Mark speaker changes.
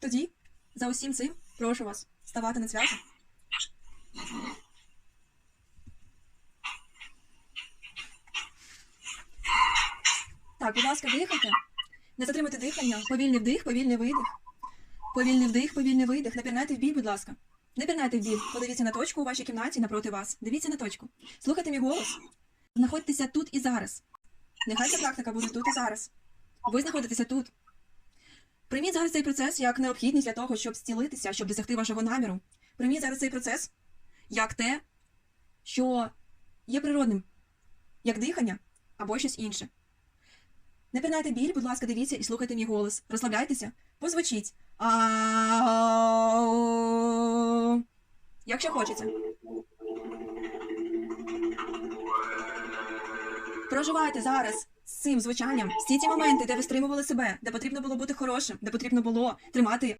Speaker 1: Тоді, за усім цим, прошу вас ставати на цвяхи. Так, будь ласка, дихайте. Не затримуйте дихання. Повільний вдих, повільний видих. Повільний вдих, повільний видих. Не пірнайте в бій, будь ласка. Не пірнайте в бій. Подивіться на точку у вашій кімнаті напроти вас. Дивіться на точку. Слухайте мій голос. Знаходьтеся тут і зараз. Нехай ця практика буде тут і зараз. Ви знаходитеся тут. Прийміть зараз цей процес як необхідність для того, щоб зцілитися, щоб досягти вашого наміру. Прийміть зараз цей процес як те, що є природним, як дихання або щось інше. Не пірнайте біль, будь ласка, дивіться і слухайте мій голос. Розслабляйтеся, позвучіть. Якщо хочеться. Проживайте зараз з цим звучанням, всі ті моменти, де ви стримували себе, де потрібно було бути хорошим, де потрібно було тримати